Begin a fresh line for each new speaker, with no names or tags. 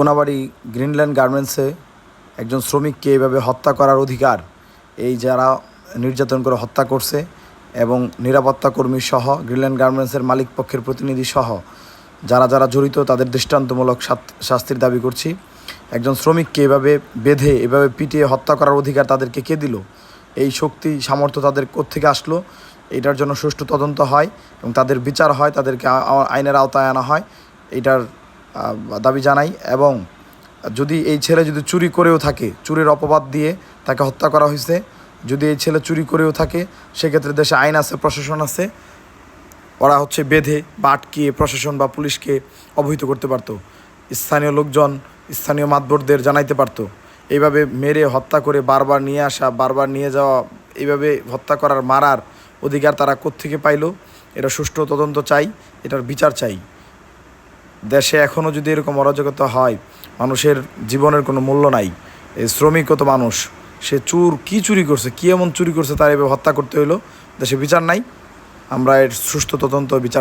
Konabari Greenland গার্মেন্টসে একজন শ্রমিককে এইভাবে হত্যা করার অধিকার, এই যারা নির্যাতন করে হত্যা করছে এবং নিরাপত্তা কর্মী সহ গ্রিনল্যান্ড গার্মেন্টসের মালিক পক্ষের প্রতিনিধি সহ যারা যারা জড়িত তাদের দৃষ্টান্তমূলক শাস্তির দাবি করছি। একজন শ্রমিককে এভাবে বেঁধে, এভাবে পিটিয়ে হত্যা করার অধিকার তাদেরকে কে দিল? এই শক্তি, সামর্থ্য তাদের কোত্থেকে আসলো? এটার জন্য সুষ্ঠু তদন্ত হয় এবং তাদের বিচার হয়, তাদেরকে আইনের আওতায় আনা হয়। এটার দাবি জানাই এবং যদি এই ছেলে যদি চুরি করেও থাকে, চুরির অপবাদ দিয়ে তাকে হত্যা করা হয়েছে, যদি এই ছেলে চুরি করেও থাকে, সেক্ষেত্রে দেশে আইন আছে, প্রশাসন আছে, ওরা হচ্ছে বেঁধে বা আটকিয়ে প্রশাসন বা পুলিশকে অবহিত করতে পারতো। স্থানীয় লোকজন, স্থানীয় মাতবরদের জানাইতে পারতো। এইভাবে মেরে হত্যা করে বারবার নিয়ে আসা, বারবার নিয়ে যাওয়া, এইভাবে হত্যা করার মারার অধিকার তারা কোত্থেকে পাইলো? এটা সুষ্ঠু তদন্ত চাই, এটার বিচার চাই। দেশে এখনও যদি এরকম অরাজকতা হয়, মানুষের জীবনের কোনো মূল্য নাই। এই শ্রমিক কত মানুষ, সে চুর কি চুরি করছে, কি এমন চুরি করছে তার এভাবে হত্যা করতে হইল? দেশে বিচার নাই। আমরা এর সুস্থ তদন্ত বিচার